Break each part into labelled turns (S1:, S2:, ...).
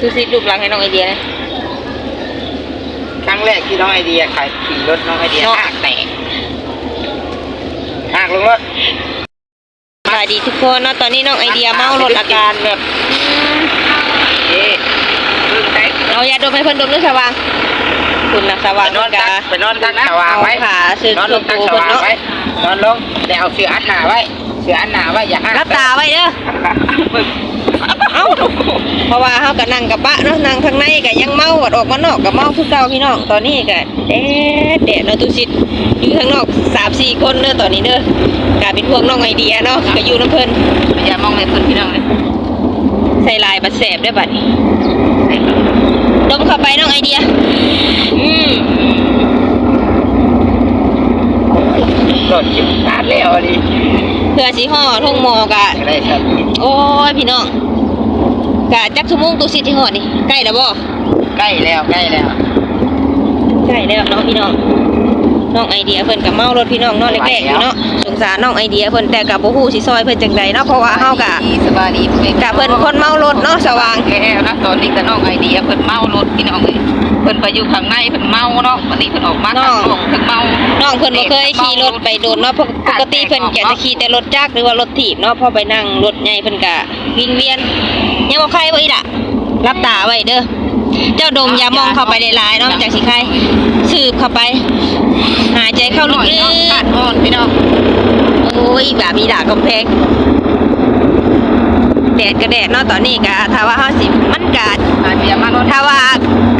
S1: ดูสิรูปหลังให้น้องไอเดียนะ
S2: ครั้งแรกที่น้องไอเดียขายขี่รถน้องไอเดีย
S1: เนาะ
S2: หักแตกหักลงรถ
S1: สวัสดีทุกคนเนาะตอนนี้น้องไอเดียเมาลดอาการแบบ
S2: เอ๊ะเพิ่งได้
S1: เอายาดมให้เพิ่นดมด้วยสว่างคุณนะสว่าง
S2: ไปนอน
S1: กะ
S2: ตักไปนอนตักสว่างไว้
S1: เอาขาซื้อน
S2: อนลงตัก
S1: ตัว
S2: สว่าง
S1: เนาะ
S2: ไว้นอนลงแต่เอาเสืออัดหนาไว้เสืออัดหนาไว้อย่าหัก
S1: รับตาไว้เด้อ เอ้าเพราะว่าเฮาก็นั่งกับปะเนาะนั่งข้างในก็ยังเมาออกมานอกก็เมาคือเก่าพี่น้องตอนนี้ก็แดดแดดเนาะตุสิตอยู่ข้างนอก3-4คนเด้อตอนนี้เด้อกลายเป็นพวกน้องไอเดียเนาะก็อยู่น้ำเพิ่น
S2: อย่ามองในพื้นพี่น้องเลย
S1: ใส่ลายบัดแสบได้อบัดนี้ดมเข้าไปน้องไอเดียอืม
S2: รถจิบขาดแล้วดิ
S1: เพื่อสิห่อทุ่งหมอกะ
S2: ได้ครับ
S1: โอ้ยพี่น้องกะจักชั่วโมงตุสิที่ห่อนี่ใกล้แล้วบ่
S2: ใกล้แล้วใกล้แล้ว
S1: ใกล้แล้วเนาะพี่น้องน้องไอเดียเพิ่นกับเมารถพี่น้องเนาะแรกๆอยู่เนาะสงสารน้องไอเดียเพิ่นแต่กับบ่ฮู้สิซอยเพิ่นจังใดเนาะเพราะว่าเฮากะ
S2: สบายดี
S1: กะเพิ่นคนเมารถเนาะสว่าง
S2: แล้วนะตอนนี้ก็น้องไอเดียเพิ่นเมารถพี่น้องเลยเพิ่นไปอยู่ข้างในเพิ่นเมาเนาะวันนี้เพิ่นออกมาข้างนอกเพิ่นเมา
S1: น้องเพิ่นบ่เคยขี่รถไปโดนเนาะปกปกติเพิ่นจะจะขี่แต่รถจักรหรือว่ารถถีบเนาะพอไปนั่งรถใหญ่เพิ่นก็วิ่งเวียนยังบ่ใครบ่อีล่ะรับตาไว้เด้อเจ้าดมอย่ามองเข้าไปหลายๆเนาะจากสิใครสืบเข้าไป หายใจเข้าลึ
S2: เนาะ
S1: ก
S2: ขาดอ่อนพี่น้อง
S1: ๆโอ้ยแบบมีด่ากำแพง แดดก็แดดเนาะตอนนี้ก็ถ้าว่าเฮาสิมันก็
S2: อาเดียมารถ
S1: ถ้าว่า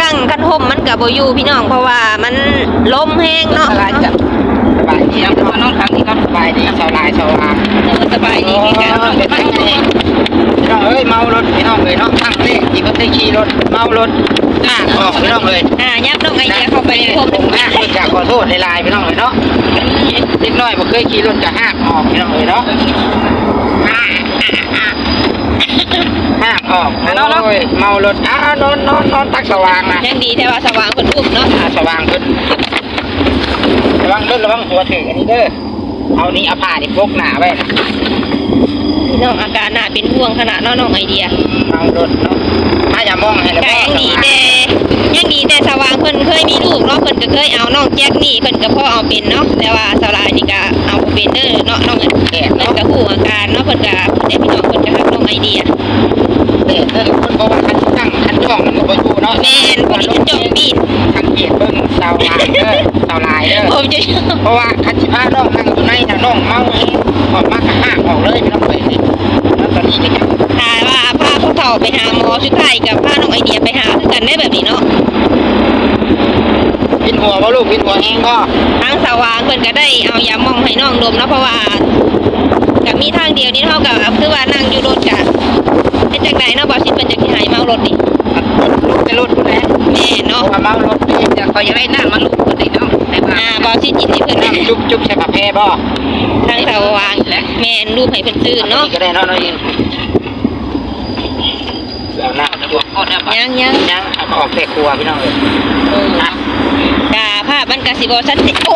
S1: กั้งคันห่มมันก็บ่อยู่พี่น้องเพราะว่ามันลมแห้งเนาะ
S2: สบายจับสบายดีนะมานอนครั้งนี้ก็สบายดีชาวลายชาวอา
S1: เออสบายดีคือกัน
S2: พี่น้องเอ้ยเมารถพี่น้องเลยเนาะทั้งเลขที่เพิ่นได้ขี่รถเมารถหน้าออกพี่น้องเลย
S1: อ่ายับน้องไอเดียเข้าไปในพวก
S2: ผมห้าเพิ่นจะขอโทษในลายพี่น้องเลยเนาะเล็กน้อยบ่เคยขี่รถจะห้ามออกพี่น้องเลยเนาะ ห้ามออกโอ้ยเมารถอ้าวนอนนอนนอนตักสว่างนะ
S1: ยังดีแต่ว่าสว่างคนอุ้มเนาะ
S2: อ่าสว่างขึ้นระวังเด้อระวังหัวถืออันนี้เด้อเอานี้เอาผ้านี่พกหนาไว้นะ
S1: พี่น้องอาการน่าเป็นห่วงขนาดเนาะน้องไอเดีย
S2: เมารถเนาะถ้าอย่ามองให้แล้ว
S1: แต่
S2: ก็
S1: ยังดีแต่ยังดีแต่สว่างเพิ่นเคยมีลูกเนาะเพิ่นก็เคยเอาน้องแจ็คนี่เพิ่นก็พ่อเอาเป็นเนาะแต่ว่าสลายนี่ก็เอาบ่เป็นเด้อเนาะน้องเอิ้น
S2: แก่
S1: เพิ่น
S2: เนาะ
S1: ก็ฮู้อา เพ
S2: ราะว่าคันสิพาน้องนั่งอยู่ในน่ะน้องเมาเองออกมากระห้างออกเลยพี่น้องเอ้ยนี่แล้วตอนนี้นี่ครับ
S1: ถามว่าพาพวกเขาไปหาหมอสุดท้ายกับพาน้องไอเดียไปหาคือกันได้แบบนี้เนาะ
S2: วินหัวบ่ลูกวินหัวแห้งบ่
S1: ทางสว่างเพิ่นก็ได้เอายาหมองให้น้องดมเนาะเพราะว่าก็มีทางเดียวนี่เท่ากับคือว่านั่งอยู่รถกะเป็นจังไดเนาะบ่สิเพิ่นจะสิให้เมารถนี่
S2: ลูกในรถพุ่นแหละ
S1: แม่
S2: เพ
S1: เนาะ
S2: ราะว่าเมารถนี่จะคอยจะได้น้ำมาลูก
S1: อ่าบ่สิจิตให้เพิ่น
S2: น้ำจุ๊บจุ๊บใช่ปะแพ้บ่
S1: ทางสว่างแม่นรูปให้เพิ่นตื่นเนาะ
S2: ก็ได้เนาะน้อยยินเอาหน้าจะบอกก่อนนะบ่
S1: ยังยัง
S2: ยังเอาออกแต่ครัวพี่น้องเอ้ย
S1: เออ
S2: อะ
S1: กาภาพมันก็สิบ่ชัดเจนโอ้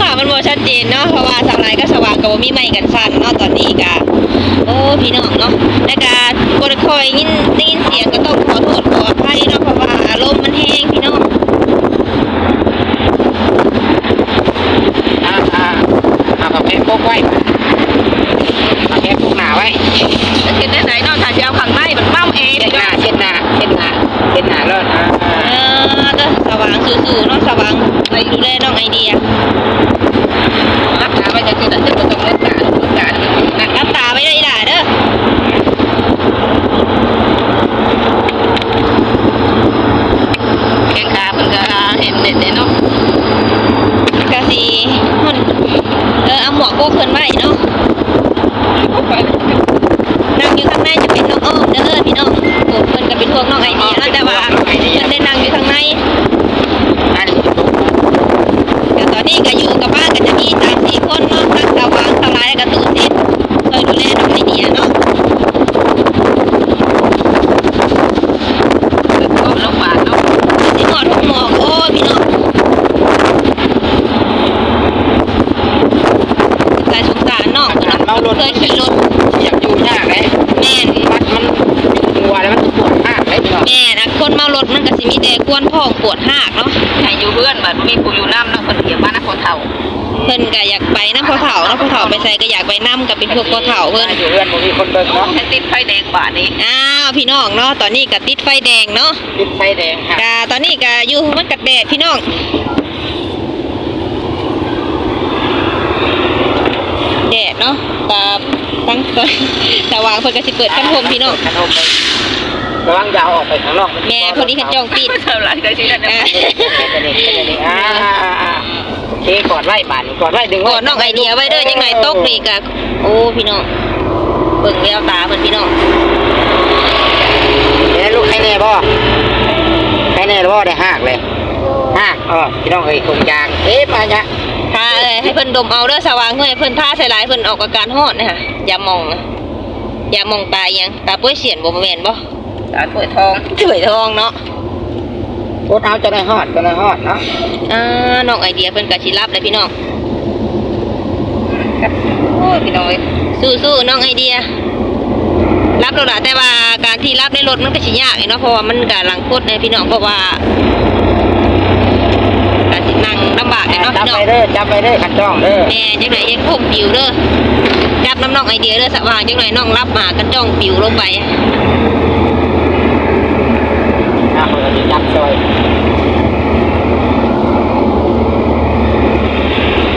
S1: ภาพมันบ่ชัดเจนเนาะเพราะว่าสาวไลก็สว่างก็บ่มีไม้กันสั่นเนาะตอนนี้ก็โอ้พี่น้องเนาะแล้วก็บ่ได้ค่อยยินได้ยินเสียงก็ต้องขอโทษขออภัยเนาะเพราะว่าอารมณ์มันแห้งพี่น้อง
S2: อ่าอ่าเอาปะแพ้พกไว้ปะแพ้พกหน้าไว้
S1: จะกินได้ไหนเนาะถ้าจะเอาข้างในมันเมาเอง
S2: เช็ดหน้าเช็ดหน้าเช็ดหน้าเช็ดหน้าแล้วอ่า
S1: เออเด้อสว่างสู้ๆเนาะสว่างไปดูแลน้องไอเดีย
S2: รักษาไว้จะคือจะต้องรักษารักษานะ
S1: รับตาไว้เลยด่าเด้อ
S2: แข้งขาเพิ่นก็เห็นเด็ดเนาะ
S1: กะสิหุ่นเออเอาหมวกโบกเพิ่นไว้เนาะนั่งอยู่ข้างในจะเป็นน้องอ้อมเด้อพี่น้องโอ้เพิ่นก็เป็นพวกน้องไอเดียเนาะแต่ว่าเพิ่นได้นั่งอยู่ข้างใน
S2: อันนี้
S1: แต่ตอนนี้ก็อยู่กับบ้านก็จะมีสามสี่คนเนาะทั้งสาวางสาวลายและก็ตู้เซฟคอยดูแลน้องไอเดียเนาะ
S2: ก็ลงบาทเนาะ
S1: สิหอดทุกหมวกโอ้ยพี่น้องสายสงสารน้องเนาะเคยขี่รถ
S2: อยากอยู่ยากเลย
S1: แม่น
S2: วัดมันหัวแล้ว
S1: ควรท้อง ปวดหากเนาะ
S3: ให้อยู่เพื่อนบัดมีผู้อยู่น้ำเนาะคนเดียวมานะคนเฒ่า
S1: เพิ่นก็อยากไปนำพ่อเฒ่าเนาะพ่อเฒ่าไปใส่ก็อยากไปนํกับเป็นพวกพ่อเฒ่าเพิ่น
S2: อยู่เรือนบ่มีคนเบิ่งเนาะ
S3: ให้ติดไฟแดงบาทนี้
S1: อ้าวพี่น้องเนาะตอนนี้ก็ติดไฟแดงเนาะ
S2: ติดไฟแดงค่ะ
S1: กาตอนนี้ก็อยู่มันกัดแดดพี่น้องแดดเนาะตาตั้งตัวสว่างเพิ่นก็สิเปิดพัดลมพี่น้อง
S2: พัดลมไป ระวังอยาวออกไปข้างนอก
S1: แม่พอดีเขาจ้องปิด
S3: เท่าไหร่ได้สิได้
S1: อ่า
S2: อ่าโอเคกอดไว้บาดนี้กอดไว้ดึง
S1: กดน้องไอเดียไว้เด้อจังไหนตกนี่ก็โอ้พี่น้องเบิ่งแววตาเพิ่นพี่น้อง
S2: เดี๋ยวลูกใครแน่บ่ใครแน่บ่ได้หากเลยหากอ๋อพี่น้องเอ้ยคงยางเอ๊ะมาเนี่ย
S1: ทาเอ้ยให้เพิ่นดมเอาเด้อสว่างเฮ้ยเพิ่นทาใส่หลายเพิ่นออกอาการฮ้อนนะคะอย่ามองนะอย่ามองตายังตาป่วยเสียนบ่แม่นบ่
S3: สารป่วยทอง
S1: สวยทองเนาะ
S2: โคตรเอาจะได้ฮอดจะได้ฮอดเนาะ
S1: อ่าน้องไอเดียเพิ่นก็สิรับเลยพี่น้อง
S3: โอ้ยพี่น้อย
S1: สู้ๆน้องไอเดีย รับรถละแต่ว่าการที่รับในรถมันก็สิยากเนาะเพราะว่ามันก็หลังโคตรนะพี่น้องเพราะว่าการสินั่งลำบากเนาะ
S2: จับ
S1: พี่น้อ
S2: ไป
S1: ง
S2: เด้อจับไปเด้อขัดจ้องเด้อ
S1: แม่จังไหนยังพุ่มปิวเด้อจับน้ำน้องไอเดียเด้อสว่างจังไหนน้องรับมากันจ้องปิวลงไป
S2: นะคนจะจับ ซอย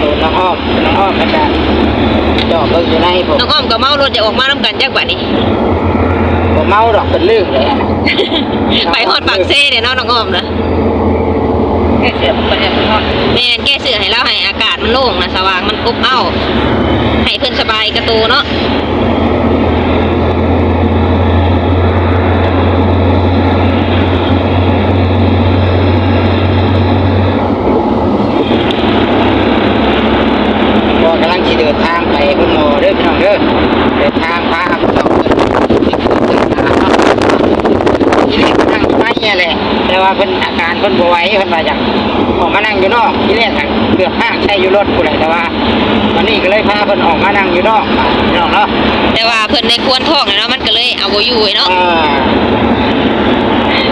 S2: ตัวน้องอ้อมน้องอ้อมก็จะจ่อเบิ่งอยู่ในผม
S1: น้องอ้อมกับเมารถจะออกมาน้ำกันจักบัดนี้
S2: ผมเมาดอกเป็นลืมเลยอะ
S1: ไปฮอดปากเซ่เนี่ยเนาะน้องอ้อมนะ
S3: แค่เสียมันก็จะนอน
S1: แม่นแก้เสือให้เราให้อากาศมันโล่งนะสว่างมันอบเอ้าให้เพิ่อนสบายกระตูเนาะ
S2: ก็กำลังจะเดินทางไปคุณหมอเด้อพี่น้องเด้อเดินทางพาคุณหมอเพิ่นที่เพิ่นเดินทางเนาะที่นี่นั่งอยู่ในเนี่ยแหละ แต่ว่าเพิ่นอาการเพิ่นบ่ไหวเพิ่นว่าอยากออกมานั่งอยู่นอกที่แรกอะเกือบห้างใช้อยู่รถผู้ใดแต่ว่าวันนี้ก็เลยพาเพิ่นออกมานั่งอยู่นอกพี่น้องเนาะ
S1: แต่ว่าเพิ่นได้ควรท้องน่ะเนาะมันก็เลยเอาบ่อยู่ไอ้เนาะ
S2: อ่า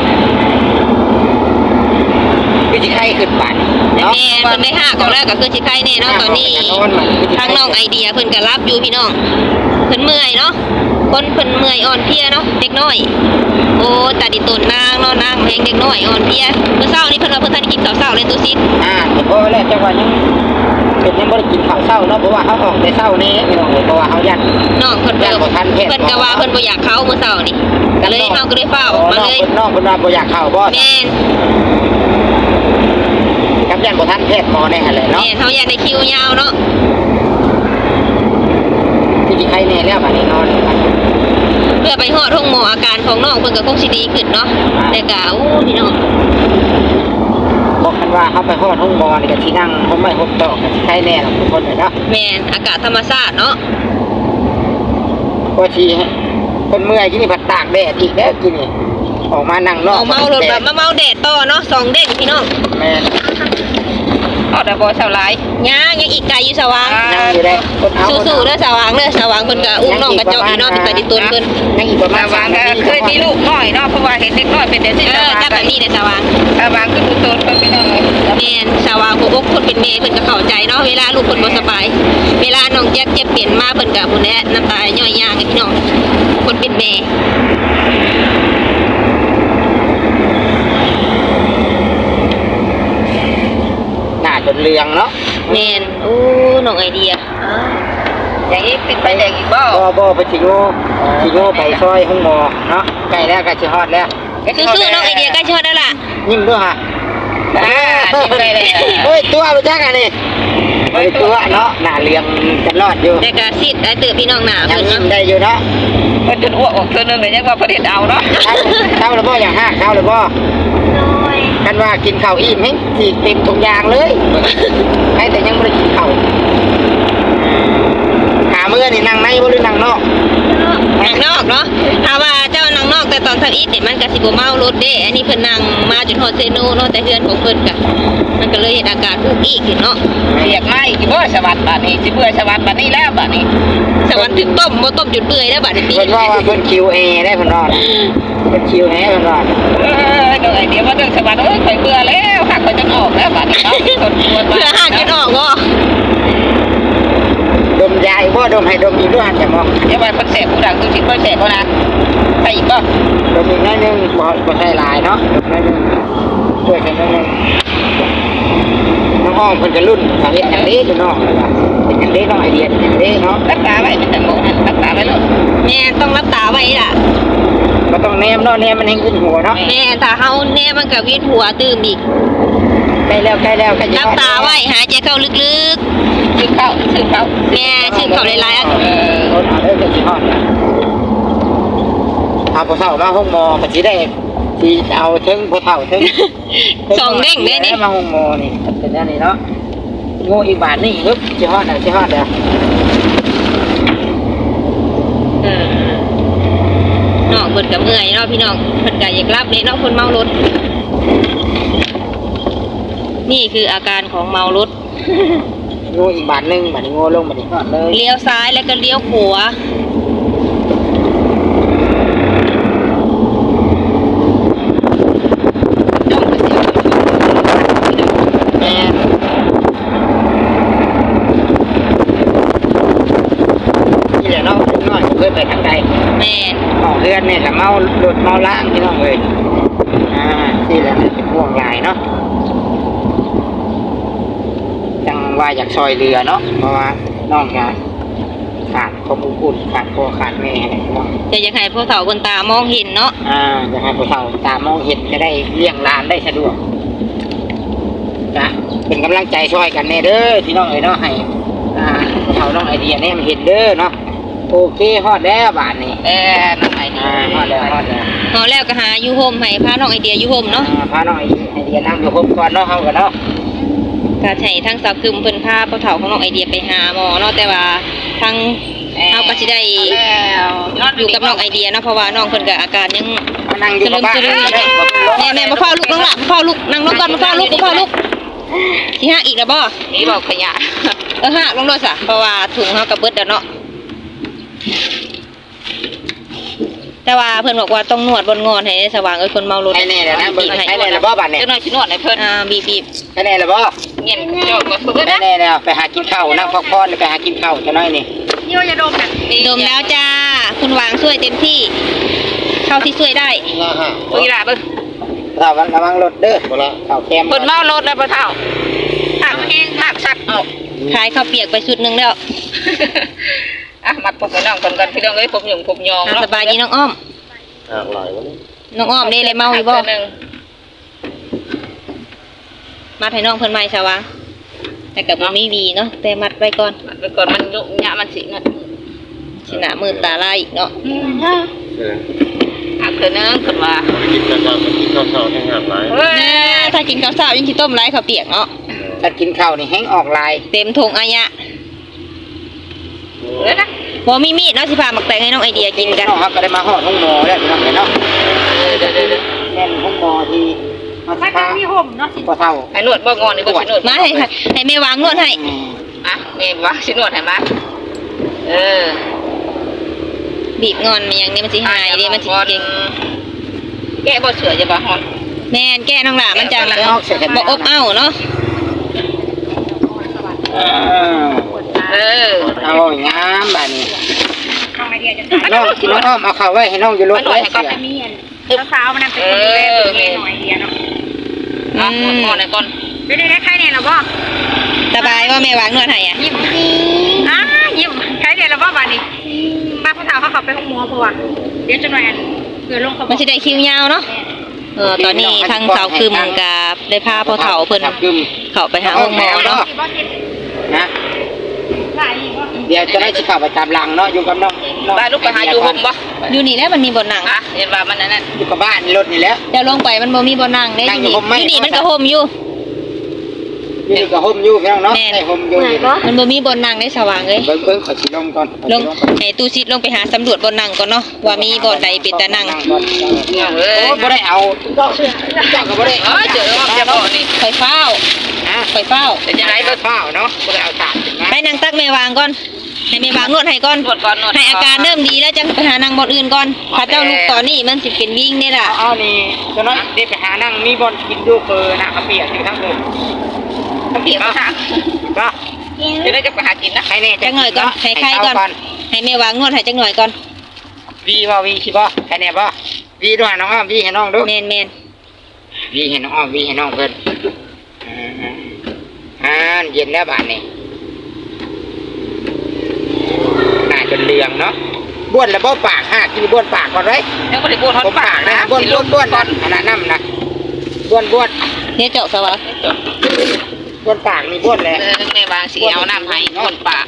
S2: คือสิไข้ขึ้นบาดเนาะ
S1: แม่เพิ่นได้ห้าของแล้วก็คือสิไข้แน่เนาะตอนนี้ทางน้องไอเดียเพิ่นก็รับอยู่พี่น้องเพิ่นเมื่อยเนาะคนเพิ่นเมื่อยอ่อนเพลียเนาะเด็กน้อย โอ้ตาดิตนนางเนาะนางแพงเด็กน้อยอ่อนเพลียเมื่อเช้านี่เพิ่นว่าเพิ่นทันได้กินข้าวเช้าเลยตุซิด
S2: อ่าแต่พอแรกจังหวะยังเป็นยังบ่ได้กินข้าวเช้าเนาะเพราะว่าเขาออกแต่เช้านี้พี่น้องเอ้ยเพราะว่าเขายัน
S1: น้องเพิ่นเพิ่น
S2: ย่านบ่ทันเพศ
S1: เพิ่นก็ว่าเพิ่นบ่อยากเข้ามื้อเช้านี่ก็เลยเฮาก็เลยฟ้าวออกมาเลย
S2: น้องเพิ่นว่าบ่อยากเข้าบ่
S1: แม่น
S2: กับยันบ่ทันแพทย์หมอแน่หั่นแหละเนาะ
S1: แม่นเฮาอยากได้คิวยาวเนาะ
S2: ที่สิไข้แน่แล้วบัดนี้นอน
S1: เพื่ อไปฮอดห้องหมออาการของน้องเพิ่นก็คงสิดีขึ้นเนาะแต่ก็โอ้พี่น้อง
S2: บอกกันว่าเขาไปฮอดห้องหมอนี่ก็สินั่งผมไม่ฮบตอกก็สิไข้แน่ล่ะทุกคนเลยเนาะ
S1: แม่นอากาศธรรมชาติเนาะ
S2: ก็สิคนเมื่อยที่นี่ผัดตากแดดอีกแล้วกินนี่ออกมานั่งนอก
S1: เอาเมารถแบบมาเมาแดดต่อเนาะสองเด้งพี่น้อง
S2: แม่น
S3: เอาแต่บ่เท่าไหร่
S1: ย่างยังอีกไกลอยู่สว่าง
S2: นั่งอยู่ได้คนเอา
S1: สู้ๆเด้อสว่างเด้อสว่างเพิ่นก็อุ้มน้องกระจอกพี่น้องเป็นตาดิตนเพิ่น
S2: นั่งอีกประมา
S3: ตา
S2: ณ
S3: วางก็เคยมีลูกน้อยเนาะเพราะว่าเห็นเด็กน้อยเป็นเด็กที่
S1: เอ
S3: ตา
S1: อ
S3: วาง
S1: จับแบบนี้เด้อสว่าง
S3: ตาวางคือผู้โตนคนพี่น้องเลย
S1: แม่นสว่างหัวอกคนเป็นแม่เพิ่นก็เข้าใจเนาะเวลาลูกเพิ่นบ่สบาย เวลาน้องแจ๊กเจ็บเปลี่ยนมาเพิ่นก็พุ่นแหละน้ำตาย่อยยางให้พี่น้องคนเป็นแม่
S2: หน้าจนเลืองเนาะ
S1: แม่นโอ้น้องไอเดีย
S3: อย่างนี้ติดไฟแดงอีกบ่
S2: บ่บ่ไปสิโยสิโยไปซอยห้องหมอเนาะใกล้แล้วใกล้สิฮอดแล้ว
S1: สู้ๆน้องไอเดียใกล้ชอดแล้วล่ะ
S2: ยิ้มด้วยฮะ
S3: อ่าจิ้มได้เลย
S2: เฮ้ยตัวไปจักอันนี้เฮ้ยตัวเนาะหน้าเลืองกันรอดอยู่
S1: แต่ก็สิได้เตือพี่น้องหน้า
S2: ยั
S1: เพิ่
S2: ง
S1: น
S2: ยิ้
S1: เนาะ
S2: มได้อยู่เนาะ
S3: มันจนอ้วกออกเธอนึงเลยยังว่าประเด็นเอาเนาะ
S2: เช้าเช้าแล้วบ่อย่างห้าเช้าแล้วบ่กั นว่ากินข้าวอิ่มให้สิเต็มทุกอย่างเลย ให้แต่ยังไม่ได้กินข้าวหาเมื่อนี่นั่งในบ่หรือนั่งนอก
S1: นางนอกเนาะถ้าว่าเจ้านางนอกแต่ตอนทันอีทเนี่ยมันก็สิบ่เมารถเด้ อันนี้เพิ่นนั่งมาจนฮอดเซโนเนาะแต่เฮือนของเพิ่นก็มันก็เลยเห็นอาการอุกอีกขึ้นเนาะ
S3: เรียกไม่กี่บ่สวัสดิ์บัดนี้สิเบื่อสวัสดิ์บัดนี้แล้วบัดนี้
S1: สวรรค์ถึงต้มบ่ต้มจุดเปื่อยแล้วบัดนี้
S2: เพิ่นว่าว่าเพิ่นคิวเอได้เพิ่นว่า เป็นคิวแน่เป็น
S3: เออเดี๋ยวไอเดียว่าเรื่องสวัสดิ์เอ้ยข่อยเบื่อแล้วค่ะข่อยจะออกแล้วบัดนี้เนาะคนปวด
S1: เพื่อห่างกันออกบ่
S2: ดมยาอีกบ่ดมให้ดมอีกด้วยหันจะมอง
S3: เดี๋ยววันคนแสบผู้ดังคือสิคนแสบเขานะไปอีกบ่
S2: ดมอีกน้อยนึงบ่บ่ใช่หลายเนาะดมน้อยนึงช่วยกันน้อยนึง น้องอ้อมเพิ่นจะรุ่นทางเฮ็ดอย่างนี้พี่น้องเลยว่าเป็นอย่างนี้น้องไอเดียเป็นอย่างนี้เนาะ
S3: รักษาไว้เป็นจังหวะรักษาไว้ลูก
S1: แม่ต้องรับตาไว้ล่ะ
S2: ก็ต้องแนมเนาะแนมมันให้ขึ้นหัวเนาะ
S1: แม่ถ้าเฮาแน่มันก็เวียนหัวตื่มอีก
S2: ใกล้แล้วใกล้แล้วใกล้จะ
S1: รับตาไว้หายใจเข้าลึก
S3: ซื้อข้าวซื้อข้าว
S1: ๆแม่ชื่อเขาหลายๆอะ
S3: เออ
S2: รถเอาเด้อจะสิฮอดนะเอาผู้เฒ่ามาห้องหมอก็สิได้ สิเอาถึงผู้เฒ่าถึง
S1: สองเด้งได้นี่
S2: มาห้องหมอนี่เป็นอย่างนี้เนาะโง่อีกบาทนี่ปึ๊บสิฮอดแล้วสิฮอดแล้ว
S1: เออน้องเพิ่นก็เมื่อยเนาะพี่น้องเพิ่นก็อยากรับเลยเนาะคนเมารถ นี่คืออาการของเมารถ
S2: โง่อีกบาทหนึงบาทนี้โง่ลงบาทนี้ฮอดเลย
S1: เลี้ยวซ้ายแล้วก็เลี้ยวขวา
S2: แม่นี่แหละเนาะถึงน้อยก็เคยไปทางใด
S1: แม่
S2: ออกเรือนเนี่ยละเมารถ เมาล่างพี่น้องเลยอ่าที่แหละมันเป็นห่วงหลายเนาะจังว่าอยากซอยเรือเนาะเพราะว่าน้องจะขาดความอบอุ่นขาดพ่อขาดแม่อะไรพี่น้อง
S1: จะอยากให้พวกเฒ่าคนตามองเห็นเนาะ
S2: อ่าอยากให้ผู้เฒ่าตามองเห็นจะได้เลี้ยงหลานได้สะดวกจะเป็นกำลังใจช่วยกันแน่เด้อพี่น้องเอ้ยเนาะให้อ่าผู้เฒ่าน้องไอเดียเนี่ยมันเห็นเด้อเนาะโอเคฮอดแล้วบาทนี้
S3: เออน้ องไอเดี
S2: อ่ายฮอดแล้วฮอดแล้ว
S1: เอาแล้วก็หาอยู่โฮมให้พาน้องไอเดียอยู่โฮมเนาะ
S2: อ่าพาน้องไอไอเดียนั่งอยู่ครบก่อนเนาะเฮากันเนาะ
S1: ก็ให้ทั้งสาวกึมเพิ่นพาพวกเฒ่าของน้องไอเดียไปหาหมอเนาะแต่ว่าทางเฮาก็สิได้
S3: แล้ว
S1: อยู่กับน้องไอเดียเนาะเพราะว่าน้องเพิ่นก็อาการยัง
S2: มานั่งอยู่กับบ้าน
S1: สลึมสลือแม่แม่มาเฝ้าลูกน้องหล่ะมาเฝ้าลูกนั่งลงก่อนมาเฝ้าลูกมาเฝ้าลูกสิหักอีกแล้วบ่
S3: นี่บอกขยะ
S1: เออหักลงด้วยซะเพราะว่าถุงเฮาก็เบิดแล้วเนาะ แต่ว่าเพิ่นบอกว่าต้องนวดบนงอนให้สว่างเอ้ยคนเมารถ
S2: ไอ้แน่แล้วนะเบิ่งไอ้แน่แล้วบ่บาดเนี่ย
S3: เจ้าหน่อยชินวดในเพิ่น
S1: อ่าบีบบีบ
S2: ไอ้แน่แล้วบ่
S3: เงี้ยเจ้าก็เพิ่น
S2: ไอ้
S3: นะ
S2: แน่แล้วไปหากินข้าวนั่งพักผ่อนไปหากินข้าวจะน้อยนี่
S3: นี่ว่าจะดมน่ะ
S1: ดมแล้วจ้าคุณวางช่วยเต็มที่เท่าที่ช่วยได้
S2: นะฮะ
S3: เบิ่งล่ะเบิ่ง
S2: ระวังระวังรถเด้อบ่ละข้าวแคม
S3: เพิ่นเมารถแล้วบ่เท่าหักแห้งหักสักเอา
S1: ขายข้าวเปียกไปชุดหนึงแล้ว
S3: อะมัดผมไปน้องคนกันพี่น้องเอ้ยผมหยุ่งผมยอง
S1: อะสบายดีน้องอ้อม
S2: อ่าหลายวะ
S1: น้องอ้อมนี่เลยเมาอยู่บ่
S3: หนึ่ง
S1: มัดให้น้องเพิ่นใหม่ซะวะแต่กับบ่มีหวีเนาะแต่มัดไว้ก่อน
S3: มัดไปก่อนมันยุหยะมันสินั่น
S1: สิหน้ามืดตาลายอีกเนาะ
S3: หักเพิ่นนึงขึ้นมา
S4: กินข้าวกินข้าวเช้าให้งามหลาย
S3: เฮ้ย
S1: แน่ถ้ากินข้าวเช้ายังสิต้มไรข้าวเปียกเนาะ
S2: ถ้ากินข้าวนี่แห้งออกลาย
S1: เต็มทงอายะ
S3: เด้อนะ
S1: บ่มีมีดเนาะสิพามักแตงให้น้องไอเดียกินกัน
S2: น้องครับก็ได้มาฮอดห้องหมอแล้วพี่น้องเห็นเนาะ
S3: เด้อเด้อเด้อ
S2: แม่นห้องหมอที่มาสิพามีห่มเนาะพ่อเฒ่า
S3: ให้นวดบ่งอนนี่บ่สินวด
S1: มาให้ให้ให้แม่วางนวดให้
S2: อืม
S3: อะแม่ว่าสินวดให้มาเออ
S1: บีบงอนมันอย่างนี้มันสิหายเด้มันสิเก่ง
S3: แกบ่เชื่อจะบ่ฮอน
S1: แม่นแก้น้องหล่ามันจัง
S2: ข้างนอกเสร็จแล้ว
S1: บ่อบอ้าวเนาะ
S2: อ่า
S3: เออ
S2: เอางามบาดนี้น้องกินน้องอ้อมเอาเข้าไว้ให้น้องอยู่รถ
S3: มันหน่
S2: ไว้
S3: อยให้ก่อน
S2: เสีย
S5: เช้าๆมันเป็นคนดูแลตัวเองหน่อยเดียวเนาะ
S3: อะงอนให้ก่อน
S5: เดี๋ยวได้ใครเนี่ยนะบ่
S1: สบายว่าแม่วางนวดให้อะ
S5: ยิ้มอ่ายิ้มใครเนี่ยนะบ่บาดนี้มาผู้สาวเขาขับไปห้องหมอเพราะว่าเดี๋ยวจะหน่อยอันเผื่อลงเขาบ
S1: มั
S5: อนก
S1: สิได้คิวยาวเนาะเออตอนนี้ทางสาวคืมกับได้พาพ่อเฒ่าเพิ่น
S2: ครับกึม
S1: เข้าไปหาห้องหมอเนาะ
S5: สิบ่เจ็บ
S2: นะ
S5: หลายอีกบ่
S2: เดี๋ยวจะได้สิเข้าไปตามหลังเนาะอยู่กับน้องน้อง
S3: ได้ลูกไปหาอยู่ห่มบ่
S1: อยู่นี่แหล้วมันมีบ่นั่ง
S3: อะเห็นว่ามันนั่นน่ะ
S2: อยู่กับบ้านรถนี่แหล้ว
S1: เดี๋ยวลงไปมันบ่มีบ่นั่งเด้อ
S2: นั่
S1: องยู่
S2: อยู่
S1: นี่
S2: ห่มไหม
S1: อยู่นี่มันก็ห่มอยู่
S2: อยู่ นี่ก็ห่มอยู่พี่น้องเนาะ
S1: แม่น
S2: ได้ห่มอยู่นี่
S1: มันบ่มีบนนั่งได้สว่างเลย
S2: เบิ่งเบิ่งขอสิลงก่อนขอ
S1: ล
S2: สิ
S1: ง
S2: ก่อน
S1: ให้ตู้ซิดลงไปหาสำรวจบนนั่งก่อนเนาะว่ามีบ่อนใดเป็นตานั่ง
S2: ก่อน
S3: เงี้ยเอ้
S2: โอ้
S3: ย
S2: บ่ได้เอาเจ้าเจ้าก็บ่ได้
S3: เอ้ยเจอว่าจะบ่นี่
S1: ไฟฟ้าว
S2: ฮะ
S1: ไฟฟ้าว
S3: เป็นยังไง
S2: ไอ้
S3: เบิ่
S2: เบิ่
S3: ง
S2: ข้าวเนาะบ่ได้เอาสารนะ
S1: ไปนั่งตักแม่วางก่อนให้แม่บางนวดให้ก่อน
S3: นวดก่อนนวด
S1: ให้อาการเริ่มดีแล้วจังไปหานั่งบอนอื่นก่อนถ้าเจ้าลูกตอนนี้มันสิเป็นวิ่งนี่ล่ะ
S2: เอานี่จะน้อยเด็กไปหานั่งมีบอลกินดูเฟอร์นะเขาเปียกอยู่ทั้งเลย
S3: เปียกค่ะ
S2: ก็
S3: จะได้จะไปหากินนะ
S2: ใครเนี่ย
S1: จังหน่อยก่อนให้ใครก่อน ให้แม่วางนวดให้จังหน่อยก่อน
S2: วีบ่วีชิบ่ใครเนี่ยบ่วีด้วยน้องอ้อมวีให้น้องดู
S1: แม่นแม่น
S2: วีให้น้องอ้อมวีให้น้องเพิ่นอ่าอ่าเย็นแล้วบาดนี้น่าจนเลืองเนาะบ้วนแล้วบ่ปากฮะกินบ้วนปากก่อนไว้
S3: ยังไม่ได้บ้วนทอด
S2: ผม
S3: ปา
S2: ปากก
S3: นะ
S2: นะบ้วนบ้วนบ้วนนะขนาดน้ำนะบ้วนบ้วน
S1: เนี่ยเจาะซะวะ
S2: บ้วนปากนี่บ้วนแหละ
S3: เออแม่บางสีเอาน้ำให้คนปาก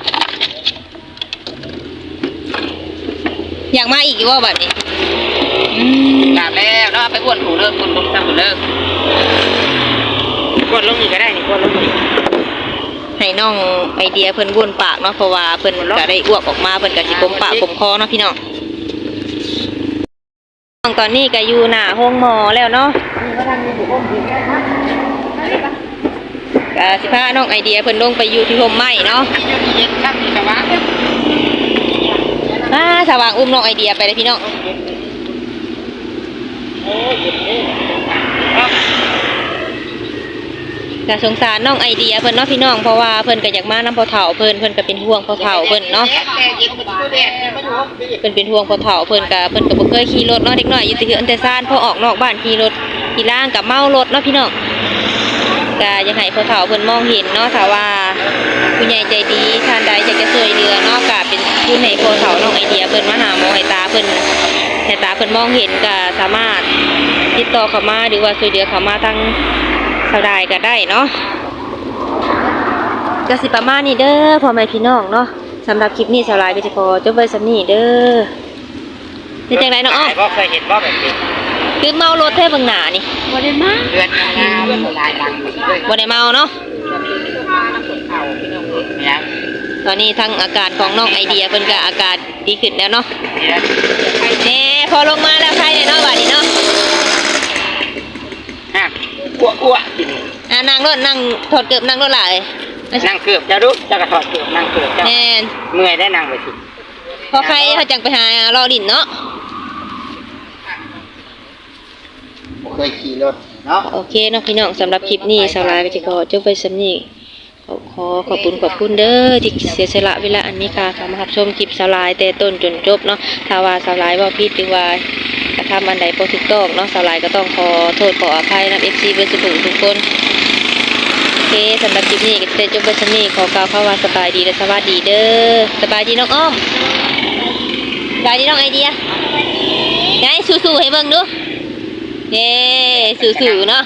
S1: อยากมาอีกอยู่ว่าแบบนี้
S3: กลับแล้วเนาะไปบ้วนถูเลิกคุณลุงทำถูเลิก
S2: บ้วนลงอีกก็ได้นี่บ้วนลงอีก
S1: ให้น้องไอเดียเพิ่นบ้วนปากเนาะเพราะว่าเพิ่นก็ได้อ้วกออกมาเพิ่นก็สิกลมปากกลมคอเนาะพี่น้องตอนนี้ก็อยู่หน้าห้องหมอแล้วเนาะ ก็สิพาน้องไอเดียเพิ่นลงไปอยู่ที่ห่มไม้เนาะ
S2: เย็นครับนี่สว่าง
S1: อ่าสว่างอุ้มน้องไอเดียไปเลยพี่น้อง
S2: โอ้เย็นนี่
S1: ก็สงสารน้องไอเดียเพิ่นเนาะพี่น้องเพราะว่าเพิ่นก็อยากมาน้ำพอเฒ่าเพิ่นเพิ่นก็เป็นห่วงพอเฒ่าเพิ่นเนาะ
S2: เย็นเป็นตัวแดดมาอยู่ห้องพี่
S1: เพิ่นเป็นห่วงพอเฒ่าเพิ่นก็เพิ่นก็บ่เคยขี่รถเนาะเด็กน้อยอยู่ต่เฮือนแต่ซ่านพอออกนอกบ้านขี่รถขี่ล่างกับเมารถเนาะพี่น้อง ก็อยากให้พ่อเฒ่าเพิ่นมองเห็นเนาะถ้าว่าผู้ใหญ่ใจดีท่านใดอยากจะช่วยเหลือเนาะก็เป็นทุนให้พ่อเฒ่าน้องไอเดียเพิ่นมาหาหมอให้ตาเพิ่นให้ตาเพิ่นมองเห็นก็สามารถติดต่อเข้ามาหรือว่าช่วยเหลือเข้ามาทางสาวใดก็ได้เนาะก็สิประมาณนี้เด้อพ่อแม่พี่น้องเนาะสำหรับคลิปนี้สาวลายก็จะขอจบไว้สำนี้เด้อเป็นจังไรเนาะอ้อม
S2: บ่เคยเห็นบ่แบบนี้
S1: คือเมารถแท้เบิ่งหน้านี่
S5: บ่ได้มา
S2: เดือนงามลายดังเลย
S1: บ่ได้เมาเนาะ
S2: เนี่ย
S1: ตอนนี้ทั้งอาการของน้องไอเดียเพิ่นก็อาการดีขึ้นแล้วเนาะ
S2: นี่นะ
S1: แหน่พอลงมาแล้วใครเนี่ยเนาะบัดนี้เนาะ
S2: ฮะอ้วอ้วกิน
S1: อ่านั่งรถนั่งถอดเกือบนั่งรถหลาย
S2: นั่งเกือบจะรู้จะกระถอดเกือบนั่งเกือบจะ
S1: แน่น
S2: เมื่อยได้นั่งไปสิ
S1: พอใครเขาจังไปหารอดินเนาะ
S2: เคยขี่รถเนาะ
S1: โอเคเนาะพี่น้องสำหรับคลิปนี้สาวลายก็จะขอจบไว้สำนี้ขอขอขอบคุณขอบคุณเด้อที่เสียสละเวลาอันนี้ค่ะเข้ามารับชมคลิปสาวลายแต่ต้นจนจบเนาะถ้าว่าสาวลายเว่าผิดหรือว่ากระทำอันใดบ่ถูกต้องเนาะสาวลายก็ต้องขอโทษขออภัยนำ FC เบอร์สุขุมทุกคนโอเคสำหรับคลิปนี้ก็จะได้จบไว้สำนี้ขอกล่าวคำว่าสบายดีและสวัสดีเด้อสบายดีน้องอ้อมสบายดีน้องไอเดียไงสู้ๆให้เบิ่งดู เย้สื่อๆเนาะ